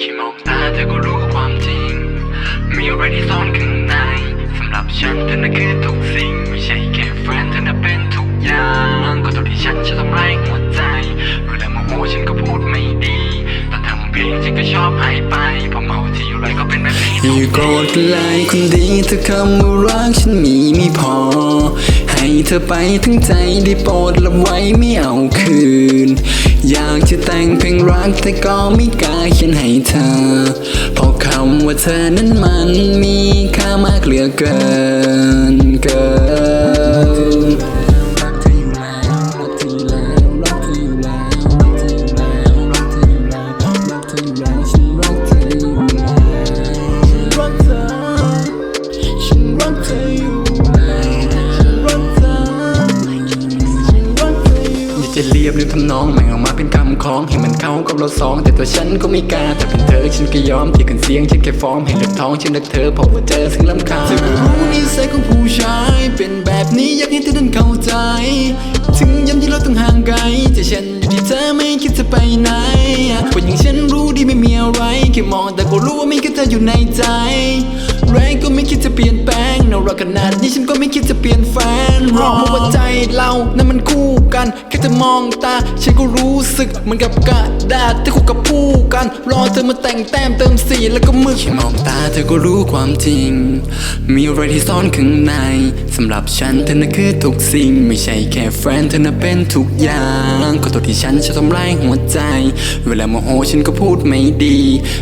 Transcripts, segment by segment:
แค่มองตาเธอก็รู้ความจริง มีอะไรที่ซ่อนข้างในสำหรับฉันเธอน่ะคือทุกสิ่ง ไม่ใช่แค่แฟนเธอน่ะเป็นทุกอย่างก็ตัวที่ฉันจะทำร้ายหัวใจเวลาโมโหฉันก็พูดไม่ดีตอนทำเพลงฉันก็ชอบหายไปพอเมาที่อยู่ไรก็เป็นแบบนี้อย่โกรธเลยคนดีถ้าคำว่ารักฉันมีไม่พอ ให้เธอไปทั้งใจได้โปรดรับไว้ไม่เอาคืน อยากจะแต่งเพลงรักแต่ก็ไม่กล้าเขียนให้เธอ เพราะคำว่าเธอนั้นมันมีค่ามากเหลือเกิน ยากจะเรียบเรียงทำนองแม่งออกมาเป็นคำคล้องให้มันเข้ากับเราสอง แต่ตัวฉันก็ไม่กล้าแต่เป็นเธอฉันก็ยอมที่ขึ้นเสียงฉันแค่ฟ้อร์มให้เลือกท้องฉันรักเธอเพราะว่าเจอสิ่งลำคาญเธอก็รู้นิสัยของผู้ชาย เป็นแบบนี้อยากให้เธอนั้นเข้าใจ ถึงย้ำที่เราต้องห่างไกลแต่ฉันอยู่ที่เธอไม่คิดจะไปไหนคนอย่างฉันรู้ดีไม่มีอะไรแค่มองแต่ก็รู้ว่ามีแค่เธออยู่ในใจ แรงก็ไม่คิดจะเปลี่ยนแปลงน่ารักขนาดนี้ฉันก็ไม่คิดจะเปลี่ยนแฟนรอเพราะว่าใจเรานั้นมันคู่กัน แค่เธอมองตา ฉันก็รู้สึกเหมือนกับกระดาษที่คู่กับผู้กัน รอเธอมาแต่งแต้มเติมสีแล้วก็มึกแค่มองตาเธอก็รู้ความจริง มีอะไรที่ซ่อนข้างในสำหรับฉันเธอน่ะคือทุกสิ่ง ไม่ใช่แค่แฟนเธอน่ะเป็นทุกอย่างขอโทษที่ฉันชอบทำร้ายหัวใจ เวลาโมโหฉันก็พูดไม่ดี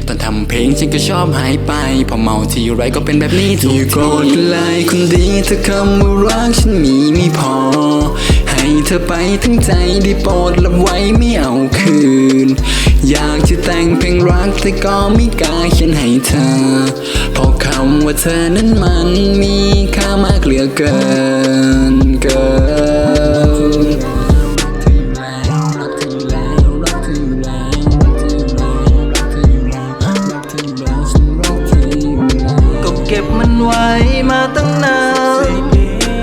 ตอนทำเพลงฉันก็ชอบหายไปพอเมาทีไรก็เป็นแบบนี้ทุกทีอย่าโกรธเลยคนดีถ้าคำว่ารักฉันมีไม่พอ ให้เธอไปทั้งใจได้โปรดรับไว้ไม่เอาคืน อยากจะแต่งเพลงรักแต่ก็ไม่กล้าเขียนให้เธอเพราะคำว่าเธอนั้นมันมีค่ามากเหลือเกินเกิน ไว้มาตั้งนาน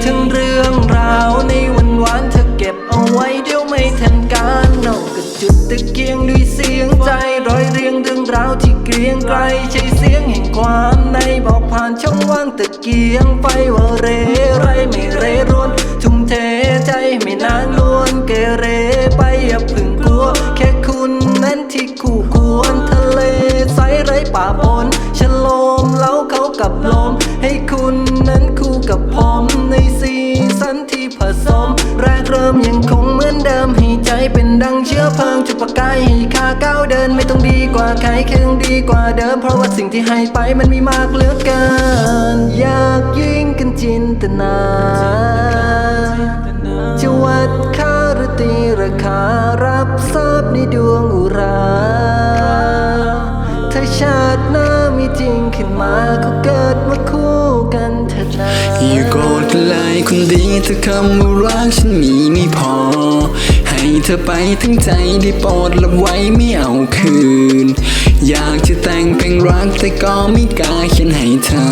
ถึงเรื่องราวในวันวานเธอเก็บเอาไว้เดี๋ยวไม่ทันการนาก็จุดตะเกียงด้วยเสียงใจร้อยเรียงเรื่องราวที่เกรียงไกลใช่เสียงแห่งความในบอกผ่านช่องว่างตะเกียงไฟว่าเรไรไม่เรรวนทุ่มเทใจไม่นานลวนเกเรไปอย่าพึ่งกลัว แค่คุณนั้นที่คู่ควรทะเลใสไร้ป่าปน นที่ผสม แรกเริ่มยังคงเหมือนเดิม ให้ใจเป็นดังเชื้อเพลิงจุดประกายให้ข้าก้าวเดินไม่ต้องดีกว่าใครแค่ต้องดีกว่าเดิม เพราะว่าสิ่งที่ให้ไปมันมีมากเหลือเกิน อยากยิ่งกันจินตนาจะวัดค่าหรือตีราคารับทราบในดวงอุราถ้าชาติหน้ามีจริงขึ้นมาก็เกิดมาคู่กันเถิดนา ไรคนดีเธอคำว่ารักฉันมีไม่พอ ให้เธอไปทั้งใจได้โปรดรับไว้ไม่เอาคืน อยากจะแต่งเพลงรักแต่ก็ไม่กล้าเขียนให้เธอ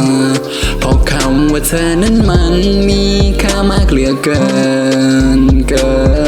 เพราะคำว่าเธอนั้นมันมีค่ามากเหลือเกินเกิน